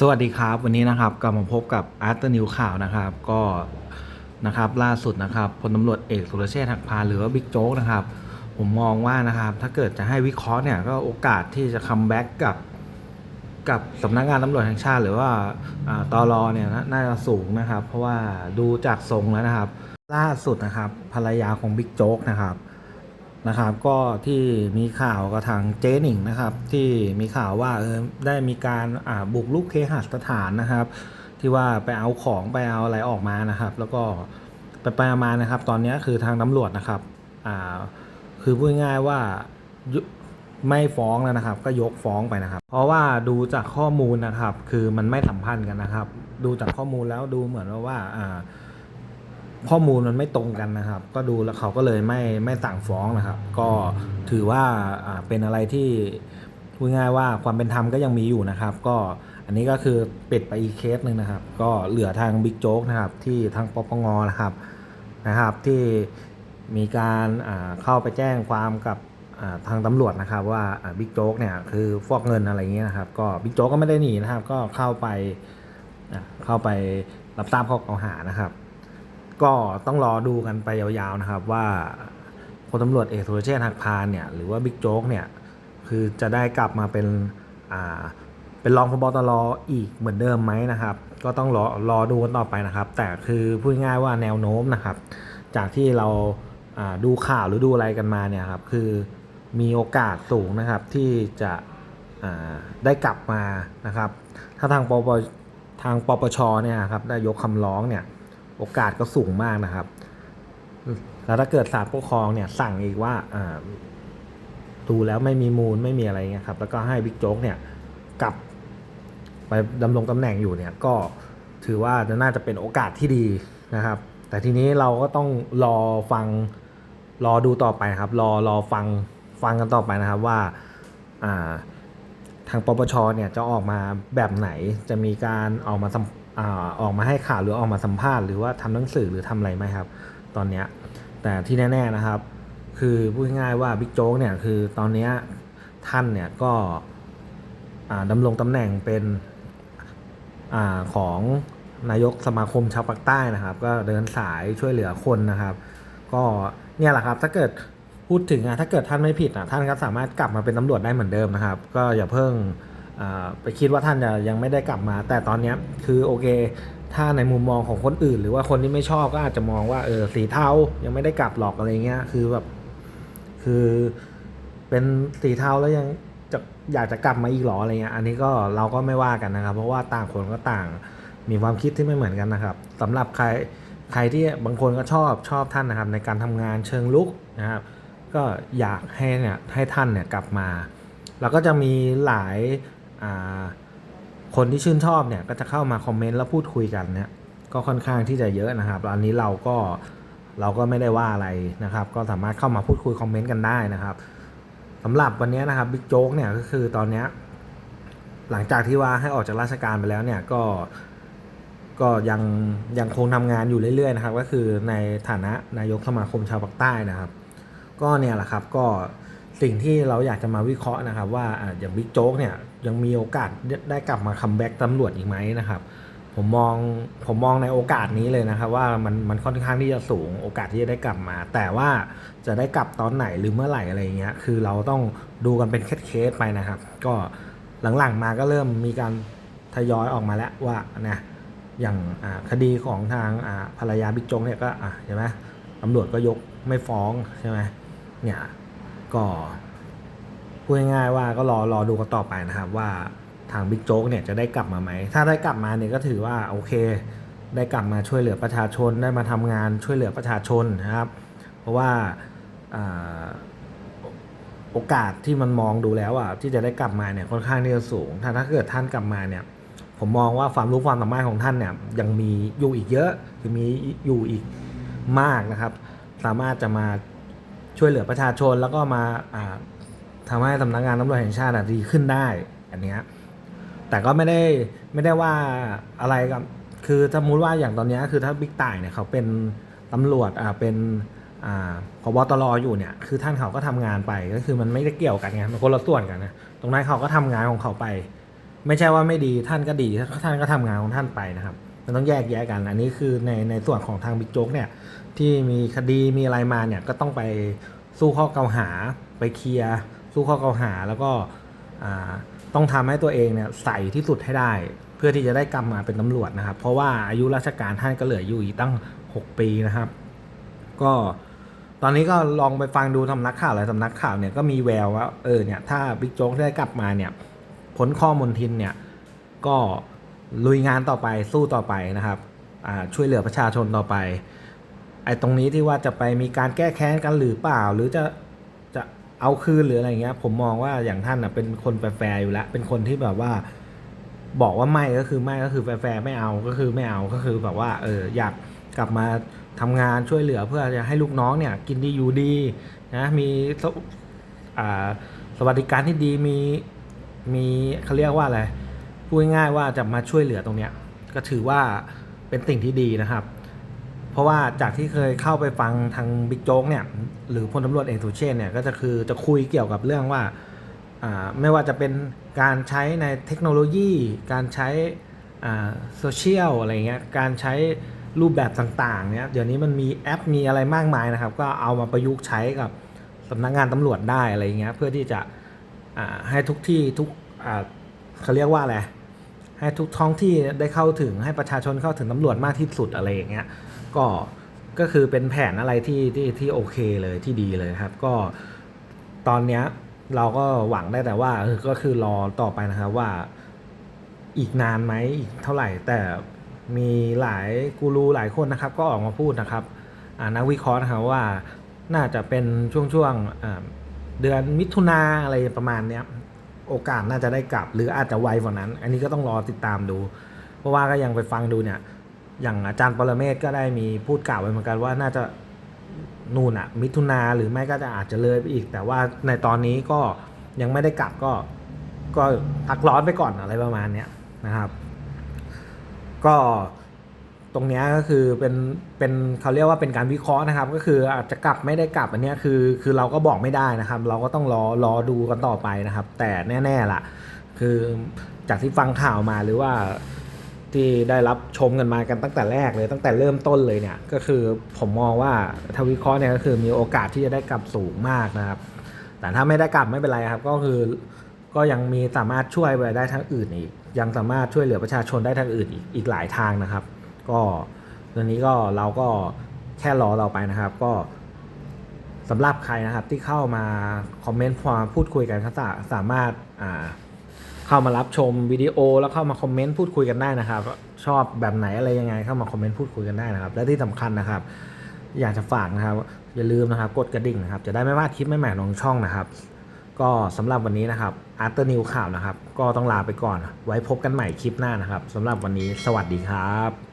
สวัสดีครับ วันนี้นะครับกลับมาพบกับอาร์ตนิวข่าวนะครับ ก็นะครับล่าสุดนะครับพลตำรวจเอกสุรเชษฐ์หักพาหรือว่าบิ๊กโจ๊กนะครับ ผมมองว่านะครับ ถ้าเกิดจะให้วิเคราะห์เนี่ยก็โอกาสที่จะคัมแบ็กกับกับสำนักงานตำรวจแห่งชาติ หรือว่าตอรอเนี่ยน่าจะสูงนะครับ เพราะว่าดูจากทรงแล้วนะครับ ล่าสุดนะครับภรรยาของบิ๊กโจ๊กนะครับ นะครับ ก็ที่มีข่าวกับทางเจ๊หนิงนะครับ ที่มีข่าวว่าเออได้มีการบุกรุกเคหสถานนะครับ ที่ว่าไปเอาของไปเอาอะไรออกมานะครับ แล้วก็ไปไปมานะครับ ตอนนี้คือทางตำรวจนะครับอ่าคือพูดง่ายว่าไม่ฟ้องแล้วนะครับ ก็ยกฟ้องไปนะครับ เพราะว่าดูจากข้อมูลนะครับ คือมันไม่สัมพันธ์กันนะครับ ดูจากข้อมูลแล้วดูเหมือนว่าอ่า ข้อมูลมันไม่ตรงกันนะครับ ก็ดูแล้วเขาก็เลยไม่ไม่สั่งฟ้องนะครับ ก็ถือว่าเป็นอะไรที่พูดง่ายว่าความเป็นธรรมก็ยังมีอยู่นะครับ ก็อันนี้ก็คือปิดไปอีกเคสหนึ่งนะครับ ก็เหลือทางบิ๊กโจ๊กนะครับ ที่ทางปปงนะครับนะครับ ที่มีการเข้าไปแจ้งความกับทางตำรวจนะครับ ว่าบิ๊กโจ๊กเนี่ยคือฟอกเงินอะไรเงี้ยนะครับ ก็บิ๊กโจ๊กก็ไม่ได้หนีนะครับ ก็เข้าไปเข้าไปรับทราบข้อกล่าวหานะครับ ก็ต้องรอดูกันไปยาวๆนะครับว่าพลตำรวจเอกสุรเชษฐ์หักพานเนี่ยหรือว่าบิ๊กโจ๊กเนี่ยคือจะได้กลับมาเป็นอ่าเป็นรองพบตรอีกเหมือนเดิมไหมนะครับ ก็ต้องรอรอดูกันต่อไปนะครับ แต่คือพูดง่ายๆว่าแนวโน้มนะครับ จากที่เราดูข่าวหรือดูอะไรกันมาเนี่ยครับคือมีโอกาสสูงนะครับที่จะได้กลับมานะครับ ถ้าทางปปทางปปชเนี่ยครับได้ยกคำร้องเนี่ย โอกาสก็สูงมากนะครับ แล้วถ้าเกิดศาลปกครองเนี่ยสั่งอีกว่าดูแล้วไม่มีมูลไม่มีอะไรเงี้ยครับ แล้วก็ให้บิ๊กโจ๊กเนี่ยกลับไปดำรงตำแหน่งอยู่เนี่ยก็ถือว่าน่าจะเป็นโอกาสที่ดีนะครับ แต่ทีนี้เราก็ต้องรอฟังรอดูต่อไปครับ รอรอฟังฟังกันต่อไปนะครับว่าอ่าทางปปชเนี่ยจะออกมาแบบไหนจะมีการออกมาสัม อออกมาให้ข่าวหรือออกมาสัมภาษณ์หรือว่าทำหนังสือหรือทำอะไรไหมครับ ตอนเนี้ยแต่ที่แน่ ๆนะครับ คือพูดง่ายๆว่าบิ๊กโจ๊กเนี่ยคือตอนนี้ท่านเนี่ยก็อ่าดำรงตำแหน่งเป็นอของนายกสมาคมชาวปากใต้นะครับ ก็เดินสายช่วยเหลือคนนะครับ ก็เนี่ยแหละครับถ้าเกิดพูดถึงอะถ้าเกิดท่านไม่ผิดอะท่านก็สามารถกลับมาเป็นตำรวจได้เหมือนเดิมนะครับ ก็อย่าเพิ่ง ไปคิดว่าท่านจะยังไม่ได้กลับมา แต่ตอนนี้คือโอเค ถ้าในมุมมองของคนอื่น หรือว่าคนที่ไม่ชอบก็อาจจะมองว่าเออสีเทายังไม่ได้กลับหรอกอะไรเงี้ยคือแบบคือเป็นสีเทาแล้วยังจะอยากจะกลับมาอีกหรออะไรเงี้ยอันนี้ก็เราก็ไม่ว่ากันนะครับ เพราะว่าต่างคนก็ต่างมีความคิดที่ไม่เหมือนกันนะครับสำหรับใครใครที่บางคนก็ชอบชอบท่านนะครับ ในการทำงานเชิงลุกนะครับ ก็อยากให้เนี่ยให้ท่านเนี่ยกลับมา แล้วก็จะมีหลาย คนที่ชื่นชอบเนี่ยก็จะเข้ามาคอมเมนต์แล้วพูดคุยกันเนี่ยก็ค่อนข้างที่จะเยอะนะครับแล้วอันนี้เราก็เราก็ไม่ได้ว่าอะไรนะครับ ก็สามารถเข้ามาพูดคุยคอมเมนต์กันได้นะครับสำหรับวันนี้นะครับบิ๊กโจ๊กเนี่ยก็คือตอนนี้หลังจากที่ว่าให้ออกจากราชการไปแล้วเนี่ยก็ก็ยังยังคงทำงานอยู่เรื่อยๆนะครับ ก็คือในฐานะนายกสมาคมชาวปากใต้นะครับ ก็เนี่ยแหละครับก็ สิ่งที่เราอยากจะมาวิเคราะห์นะครับว่าอย่างบิ๊กโจ๊กเนี่ยยังมีโอกาสได้กลับมาคัมแบ็กตำรวจอีกไหมนะครับ ผมมองผมมองในโอกาสนี้เลยนะครับ ว่ามันมันค่อนข้างที่จะสูงโอกาสที่จะได้กลับมา แต่ว่าจะได้กลับตอนไหนหรือเมื่อไหร่อะไรอย่างเงี้ยคือเราต้องดูกันเป็นเคสๆไปนะครับ ก็หลังๆมาก็เริ่มมีการทยอยออกมาแล้วว่านะอย่างคดีของทางภรรยาบิ๊กโจ๊กเนี่ยก็อะเห็นไหมตำรวจก็ยกไม่ฟ้องใช่ไหมเนี่ย ก็พูดง่ายๆว่าก็รอรอดูกันต่อไปนะครับ ว่าทางบิ๊กโจ๊กเนี่ยจะได้กลับมาไหม ถ้าได้กลับมาเนี่ยก็ถือว่าโอเค ได้กลับมาช่วยเหลือประชาชนได้มาทำงานช่วยเหลือประชาชนนะครับ เพราะว่าอ่าโอกาสที่มันมองดูแล้วอะที่จะได้กลับมาเนี่ยค่อนข้างที่จะสูง ถ้าถ้าเกิดท่านกลับมาเนี่ยผมมองว่าความรู้ความสามารถของท่านเนี่ยยังมีอยู่อีกเยอะคือมีอยู่อีกมากนะครับ สามารถจะมา ช่วยเหลือประชาชนแล้วก็มาอ่าทำให้สำนักงานตำรวจแห่งชาติดีขึ้นได้ อันเนี้ยแต่ก็ไม่ได้ไม่ได้ว่าอะไรกับคือสมมติว่าอย่างตอนเนี้ยคือถ้าบิ๊กต่ายเนี่ยเขาเป็นตำรวจอ่าเป็นอ่าพบตรอยู่เนี่ยคือท่านเขาก็ทำงานไปก็คือมันไม่ได้เกี่ยวกันไงมันคนละส่วนกันนะตรงนั้นเขาก็ทำงานของเขาไป ไม่ใช่ว่าไม่ดีท่านก็ดีท่านก็ทำงานของท่านไปนะครับ มันต้องแยกแยะกัน อันนี้คือในในส่วนของทางบิ๊กโจ๊กเนี่ย ที่มีคดีมีอะไรมาเนี่ยก็ต้องไปสู้ข้อกล่าวหาไปเคลียร์สู้ข้อกล่าวหาแล้วก็ต้องทำให้ตัวเองเนี่ยใส่ที่สุดให้ได้ เพื่อที่จะได้กลับมาเป็นตำรวจนะครับ เพราะว่าอายุราชการท่านก็เหลืออยู่อีกตั้ง 6 ปีนะครับ ก็ตอนนี้ก็ลองไปฟังดูสำนักข่าวหลายสำนักข่าวเนี่ยก็มีแววว่าเออเนี่ยถ้าบิ๊กโจ๊กได้กลับมาเนี่ยพ้นข้อมนทินเนี่ยก็ลุยงานต่อไปสู้ต่อไปนะครับช่วยเหลือประชาชนต่อไป ไอ้ตรงนี้ที่ว่าจะไปมีการแก้แค้นกันหรือเปล่า หรือจะจะเอาคืนหรืออะไรเงี้ย ผมมองว่าอย่างท่านอะเป็นคนแฟร์อยู่แล้วเป็นคนที่แบบว่า บอกว่าไม่ก็คือไม่ก็คือแฟร์ไม่เอาก็คือไม่เอาก็คือแบบว่า เอออยากกลับมาทำงานช่วยเหลือเพื่อจะให้ลูกน้องเนี่ย กินดีอยู่ดีนะมีสวอ่าสวัสดิการที่ดีมีมีเขาเรียกว่าอะไรพูดง่ายๆว่าจะมาช่วยเหลือตรงเนี้ยก็ถือว่าเป็นสิ่งที่ดีนะครับ เพราะว่าจากที่เคยเข้าไปฟังทางบิ๊กโจ๊กเนี่ยหรือพลตำรวจเอกสุเชษเนี่ยก็จะคือจะคุยเกี่ยวกับเรื่องว่าไม่ว่าจะเป็นการใช้ในเทคโนโลยี การใช้โซเชียลอะไรเงี้ยการใช้รูปแบบต่างๆเนี่ยเดี๋ยวนี้มันมีแอปมีอะไรมากมายนะครับ ก็เอามาประยุกต์ใช้กับสำนักงานตำรวจได้อะไรเงี้ยเพื่อที่จะให้ทุกที่ทุกเขาเรียกว่าอะไร ให้ทุกท้องที่ได้เข้าถึงให้ประชาชนเข้าถึงตำรวจมากที่สุดอะไรอย่างเงี้ยก็ก็คือเป็นแผนอะไรที่ที่ที่โอเคเลยที่ดีเลยครับ ก็ตอนเนี้ยเราก็หวังได้แต่ว่าก็คือรอต่อไปนะครับว่าอีกนานไหมอีกเท่าไหร่ แต่มีหลายกูรูหลายคนนะครับ ก็ออกมาพูดนะครับนักวิเคราะห์นะครับว่าน่าจะเป็นช่วงช่วงๆเดือนมิถุนาอะไรประมาณเนี้ย โอกาสน่าจะได้กลับ หรืออาจจะไวกว่านั้น อันนี้ก็ต้องรอติดตามดู เพราะว่าก็ยังไปฟังดูเนี่ย อย่างอาจารย์ปรเมศก็ได้มีพูดกล่าวไว้เหมือนกันว่าน่าจะนู่นอะมิถุนาหรือไม่ก็จะอาจจะเลยไปอีก แต่ว่าในตอนนี้ก็ยังไม่ได้กลับก็ก็พักร้อนไปก่อนอะไรประมาณเนี้ยนะครับ ก็ ตรงนี้ก็คือเป็นเป็นเขาเรียกว่าเป็นการวิเคราะห์นะครับ ก็คืออาจจะกลับไม่ได้กลับอันนี้คือคือเราก็บอกไม่ได้นะครับ เราก็ต้องรอรอดูกันต่อไปนะครับ แต่แน่ๆล่ะ คือจากที่ฟังข่าวมาหรือว่าที่ได้รับชมกันมากันตั้งแต่แรกเลยตั้งแต่เริ่มต้นเลยเนี่ย ก็คือผมมองว่าทวิเคราะห์เนี่ยก็คือมีโอกาสที่จะได้กลับสูงมากนะครับ แต่ถ้าไม่ได้กลับไม่เป็นไรครับ ก็คือก็ยังมีสามารถช่วยไปได้ทางอื่นอีก ยังสามารถช่วยเหลือประชาชนได้ทางอื่นอีกอีกหลายทางนะครับ ก็ตอนนี้ก็เราก็แค่รอเราไปนะครับ ก็สำหรับใครนะครับที่เข้ามาคอมเมนต์ความพูดคุยกันก็สาสามารถอ่าเข้ามารับชมวิดีโอแล้วเข้ามาคอมเมนต์พูดคุยกันได้นะครับ ชอบแบบไหนอะไรยังไงเข้ามาคอมเมนต์พูดคุยกันได้นะครับ และที่สำคัญนะครับ อยากจะฝากนะครับ อย่าลืมนะครับ กดกระดิ่งนะครับ จะได้ไม่พลาดคลิปใหม่ๆของช่องนะครับ ก็สำหรับวันนี้นะครับอาร์เตอร์นิวข่าวนะครับ ก็ต้องลาไปก่อน ไว้พบกันใหม่คลิปหน้านะครับสำหรับวันนี้ สวัสดีครับ